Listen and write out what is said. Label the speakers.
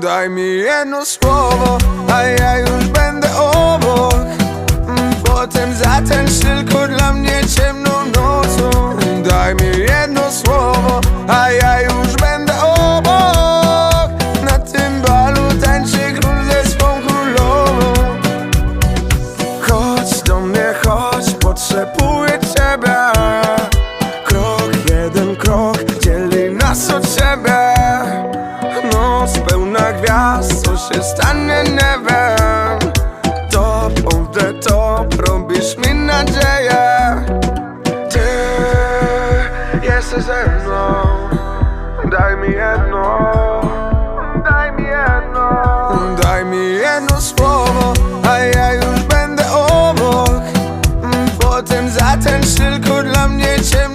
Speaker 1: Daj mi jedno słowo, a ja już będę obok. Mm, Potem zatańcz tylko dla mnie ciemną nocą. Daj mi jedno słowo, a ja już będę obok. Na tym balu tańczy król ze swą królową. Chodź do mnie, chodź, potrzebuję ciebie nas, co się stanie, nie wiem. Top of the top, robisz mi nadzieję. Ty jesteś ze mną. Daj mi jedno. Daj mi jedno. Daj mi jedno słowo, a ja już będę obok. Potem zatańcz tylko dla mnie ciemno